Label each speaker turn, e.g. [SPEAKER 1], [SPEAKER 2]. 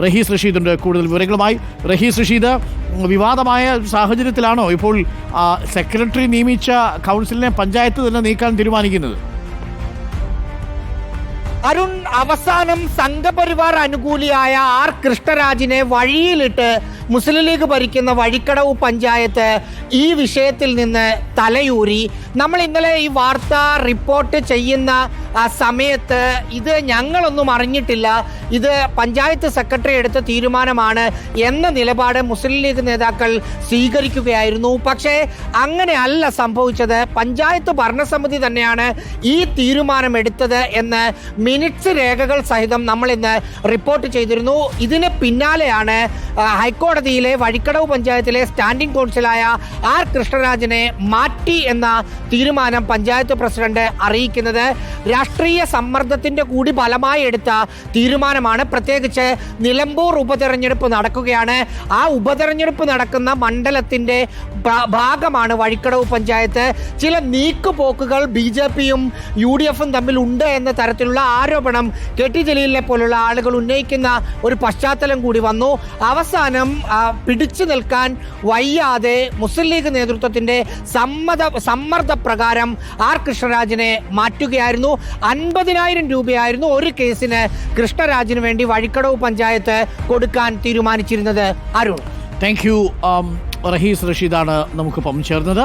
[SPEAKER 1] റഹീസ് റഷീദുണ്ട് കൂടുതൽ വിവരങ്ങളുമായി. റഹീസ് റഷീദ് വിവാദമായ സാഹചര്യത്തിലാണോ ഇപ്പോൾ സെക്രട്ടറി നിയമിച്ച കൗൺസിലിനെ പഞ്ചായത്ത് തന്നെ നീക്കാൻ തീരുമാനിക്കുന്നത്?
[SPEAKER 2] അരുൺ അവസാനം സംഘപരിവാർ അനുകൂലിയായ ആർ കൃഷ്ണരാജിനെ വഴിയിലിട്ട് മുസ്ലിം ലീഗ് ഭരിക്കുന്ന വഴിക്കടവ് പഞ്ചായത്ത് ഈ വിഷയത്തിൽ നിന്ന് തലയൂരി. നമ്മൾ ഇന്നലെ ഈ വാർത്ത റിപ്പോർട്ട് ചെയ്യുന്ന സമയത്ത് ഇത് ഞങ്ങളൊന്നും അറിഞ്ഞിട്ടില്ല. ഇത് പഞ്ചായത്ത് സെക്രട്ടറി എടുത്ത തീരുമാനമാണ് എന്ന നിലപാട് മുസ്ലിം ലീഗ് നേതാക്കൾ സ്വീകരിക്കുകയായിരുന്നു. പക്ഷേ അങ്ങനെയല്ല സംഭവിച്ചത്. പഞ്ചായത്ത് ഭരണസമിതി തന്നെയാണ് ഈ തീരുമാനം എടുത്തത് എന്ന് മിനിറ്റ്സ് രേഖകൾ സഹിതം നമ്മൾ ഇന്ന് റിപ്പോർട്ട് ചെയ്തിരുന്നു. ഇതിന് പിന്നാലെയാണ് ആ, ഹൈക്കോടതിയിലെ വഴിക്കടവ് പഞ്ചായത്തിലെ സ്റ്റാൻഡിംഗ് കൗൺസിലായ ആർ കൃഷ്ണരാജനെ മാറ്റി എന്ന തീരുമാനം പഞ്ചായത്ത് പ്രസിഡന്റ് അറിയിക്കുന്നത് രാഷ്ട്രീയ സമ്മർദ്ദത്തിന്റെ കൂടി ഫലമായി എടുത്ത തീരുമാനമാണ്. പ്രത്യേകിച്ച് നിലമ്പൂർ ഉപതെരഞ്ഞെടുപ്പ് നടക്കുകയാണ്. ആ ഉപതെരഞ്ഞെടുപ്പ് നടക്കുന്ന മണ്ഡലത്തിന്റെ ഭാഗമാണ് വഴിക്കടവ് പഞ്ചായത്ത്. ചില നീക്കുപോക്കുകൾ ബി ജെ പിയും യു ഡി എഫും തമ്മിൽ ഉണ്ട് എന്ന തരത്തിലുള്ള ആരോപണം കെ ടി ജലീലിനെ പോലുള്ള ആളുകൾ ഉന്നയിക്കുന്ന ഒരു പശ്ചാത്തലം കൂടി വന്നു. അവസാനം പിടിച്ചു നിൽക്കാൻ വയ്യാതെ മുസ്ലിം ലീഗ് നേതൃത്വത്തിന്റെ സമ്മത സമ്മർദ്ദ പ്രകാരം ആർ കൃഷ്ണരാജിനെ മാറ്റുകയായിരുന്നു. അൻപതിനായിരം രൂപയായിരുന്നു ഒരു കേസിന് കൃഷ്ണരാജിന് വേണ്ടി വഴിക്കടവ് പഞ്ചായത്ത് കൊടുക്കാൻ തീരുമാനിച്ചിരുന്നത് അരുൺ.
[SPEAKER 1] താങ്ക് യു റഹീസ് റഷീദാണ് നമുക്കിപ്പം ചേർന്നത്.